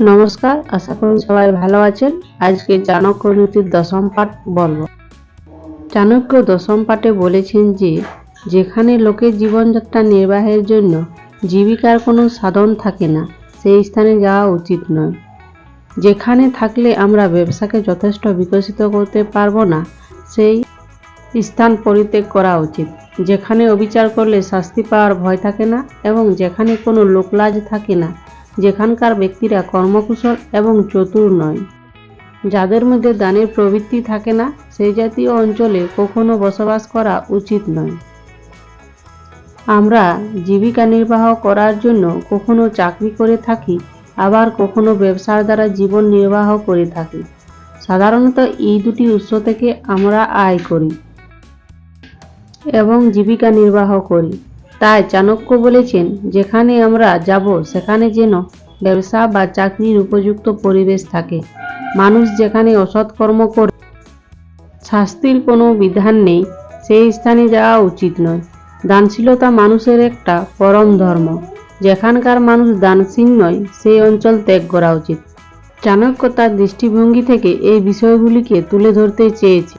নমস্কার, আশা করি সবাই ভালো আছেন। আজকে চাণক্য নীতির দশম পাঠ বলব। চাণক্য দশম পাঠে বলেছেন যে, যেখানে লোকের জীবনযাত্রা নির্বাহের জন্য জীবিকার কোনো সাধন থাকে না, সেই স্থানে যাওয়া উচিত নয়। যেখানে থাকলে আমরা ব্যবসাকে যথেষ্ট বিকশিত করতে পারব না, সেই স্থান পরিত্যাগ করা উচিত। যেখানে অবিচার করলে শাস্তি পাওয়ার ভয় থাকে না এবং যেখানে কোনো লোকলাজ থাকে না যেখানকার ব্যক্তিরা কর্মকুশল এবং চতুর নয়। যাদের মধ্যে দানের প্রবৃত্তি থাকে না, সেই জাতীয় অঞ্চলে কখনো বসবাস করা উচিত নয়। আমরা জীবিকা নির্বাহ করার জন্য কখনো চাকরি করে থাকি, আবার কখনো ব্যবসার দ্বারা জীবন নির্বাহ করে থাকি। সাধারণত এই দুটি উৎস থেকে আমরা আয় করি এবং জীবিকা নির্বাহ করি। তাই চাণক্য বলেছেন, যেখানে আমরা যাব, সেখানে যেন ব্যবসা বা চাকরির উপযুক্ত পরিবেশ থাকে। মানুষ যেখানে অসৎ কর্ম করে, শাস্তির কোনো বিধান নেই, সেই স্থানে যাওয়া উচিত নয়। দানশীলতা মানুষের একটা পরম ধর্ম। যেখানকার মানুষ দানশীল নয়, সেই অঞ্চল ত্যাগ করা উচিত। চাণক্য তার দৃষ্টিভঙ্গি থেকে এই বিষয়গুলিকে তুলে ধরতে চেয়েছে।